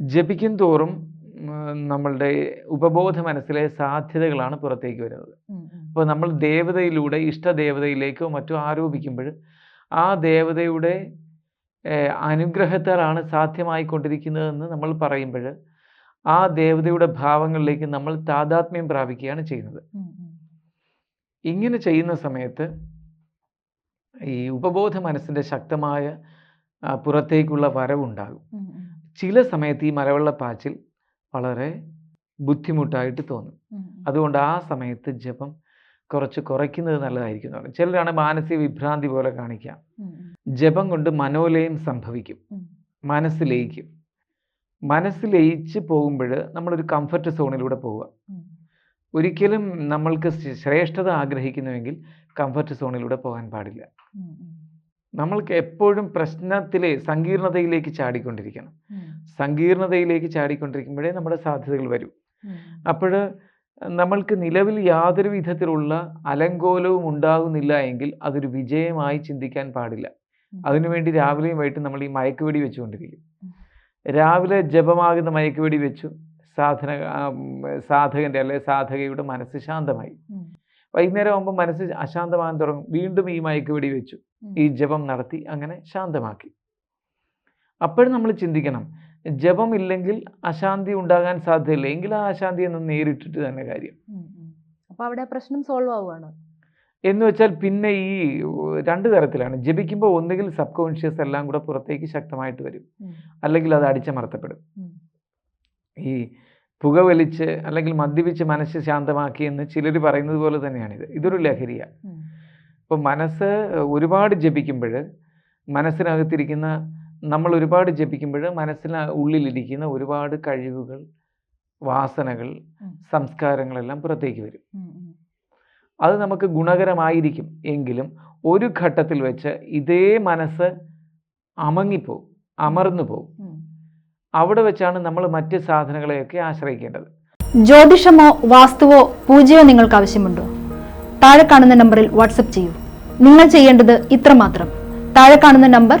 ജപിക്കും തോറും നമ്മളുടെ ഉപബോധ മനസ്സിലെ സാധ്യതകളാണ് പുറത്തേക്ക് വരുന്നത്. അപ്പോൾ നമ്മൾ ദേവതയിലൂടെ ഇഷ്ടദേവതയിലേക്കോ മറ്റോ ആരോപിക്കുമ്പോൾ ആ ദേവതയുടെ അനുഗ്രഹത്താലാണ് സാധ്യമായിക്കൊണ്ടിരിക്കുന്നതെന്ന് നമ്മൾ പറയുമ്പോൾ ആ ദേവതയുടെ ഭാവങ്ങളിലേക്ക് നമ്മൾ താതാത്മ്യം പ്രാപിക്കുകയാണ് ചെയ്യുന്നത്. ഇങ്ങനെ ചെയ്യുന്ന സമയത്ത് ഈ ഉപബോധ മനസ്സിന്റെ ശക്തമായ പുറത്തേക്കുള്ള വരവുണ്ടാകും. ചില സമയത്ത് ഈ മലവെള്ളപ്പാച്ചിൽ വളരെ ബുദ്ധിമുട്ടായിട്ട് തോന്നും. അതുകൊണ്ട് ആ സമയത്ത് ജപം കുറച്ച് കുറയ്ക്കുന്നത് നല്ലതായിരിക്കും എന്ന് പറയും ചിലരാണ് മാനസിക വിഭ്രാന്തി പോലെ കാണിക്കാം. ജപം കൊണ്ട് മനോലയം സംഭവിക്കും. മനസ്സ് ലയിക്കും മനസ്സ് ലയിച്ച് പോകുമ്പോൾ നമ്മളൊരു കംഫർട്ട് സോണിലൂടെ പോവുക ഒരിക്കലും നമ്മൾക്ക് ശ്രേഷ്ഠത ആഗ്രഹിക്കുന്നുവെങ്കിൽ കംഫർട്ട് സോണിലൂടെ പോകാൻ പാടില്ല. നമ്മൾക്ക് എപ്പോഴും പ്രശ്നത്തിലെ സങ്കീർണതയിലേക്ക് ചാടിക്കൊണ്ടിരിക്കണം. സങ്കീർണതയിലേക്ക് ചാടിക്കൊണ്ടിരിക്കുമ്പോഴേ നമ്മുടെ സാധ്യതകൾ വരും. അപ്പോൾ നമ്മൾക്ക് നിലവിൽ യാതൊരു വിധത്തിലുള്ള അലങ്കോലവും ഉണ്ടാകുന്നില്ല എങ്കിൽ അതൊരു വിജയമായി ചിന്തിക്കാൻ പാടില്ല. അതിനുവേണ്ടി രാവിലെയും വൈകിട്ട് നമ്മൾ ഈ മയക്കുവെടി വെച്ചുകൊണ്ടിരിക്കും. രാവിലെ ജപമാകുന്ന മയക്കുവെടി വെച്ചു. സാധന സാധകന്റെ അല്ലെ സാധകയുടെ മനസ്സ് ശാന്തമായി. വൈകുന്നേരം ആകുമ്പോൾ മനസ്സ് അശാന്തമാകാൻ തുടങ്ങും. വീണ്ടും ഈ മയക്കുവെടി വെച്ചു. ഈ ജപം നടത്തി അങ്ങനെ ശാന്തമാക്കി. അപ്പോഴും നമ്മൾ ചിന്തിക്കണം. ജപം ഇല്ലെങ്കിൽ അശാന്തി ഉണ്ടാകാൻ സാധ്യതയില്ല. എങ്കിൽ ആ അശാന്തി ഒന്ന് നേരിട്ടിട്ട് തന്നെ കാര്യം. ഉം, ഉം. അപ്പൊ അവിടെ പ്രശ്നം സോൾവ് ആവുകയാണ്. എന്ന് വെച്ചാൽ പിന്നെ ഈ രണ്ട് തരത്തിലാണ്. ജപിക്കുമ്പോൾ ഒന്നുകിൽ സബ് കോൺഷ്യസ് എല്ലാം കൂടെ പുറത്തേക്ക് ശക്തമായിട്ട് വരും. അല്ലെങ്കിൽ അത് അടിച്ചമർത്തപ്പെടും. ഈ പുകവലിച്ച് അല്ലെങ്കിൽ മദ്യപിച്ച് മനസ്സ് ശാന്തമാക്കി എന്ന് ചിലർ പറയുന്നത് പോലെ തന്നെയാണിത്. ഇതൊരു ലഹരിയാണ് ഉം. ഇപ്പം മനസ്സ് ഒരുപാട് ജപിക്കുമ്പോൾ മനസ്സിനകത്തിരിക്കുന്ന നമ്മൾ ഒരുപാട് ജപിക്കുമ്പോൾ മനസ്സിന് ഉള്ളിലിരിക്കുന്ന ഒരുപാട് കഴിവുകൾ വാസനകൾ. സംസ്കാരങ്ങളെല്ലാം പുറത്തേക്ക് വരും. അത് നമുക്ക് ഗുണകരമായിരിക്കും എങ്കിലും ഒരു ഘട്ടത്തിൽ വെച്ച് ഇതേ മനസ്സ് അമങ്ങിപ്പോവും അമർന്നു പോവും. അവിടെ വെച്ചാണ് നമ്മൾ മറ്റ് സാധനങ്ങളെയൊക്കെ ആശ്രയിക്കേണ്ടത്. ജ്യോതിഷമോ വാസ്തുവോ പൂജയോ നിങ്ങൾക്ക് ആവശ്യമുണ്ടോ? താഴെ കാണുന്ന നമ്പറിൽ വാട്സപ്പ് ചെയ്യൂ. നിങ്ങൾ ചെയ്യേണ്ടത് ഇത്രമാത്രം. താഴെ കാണുന്ന നമ്പർ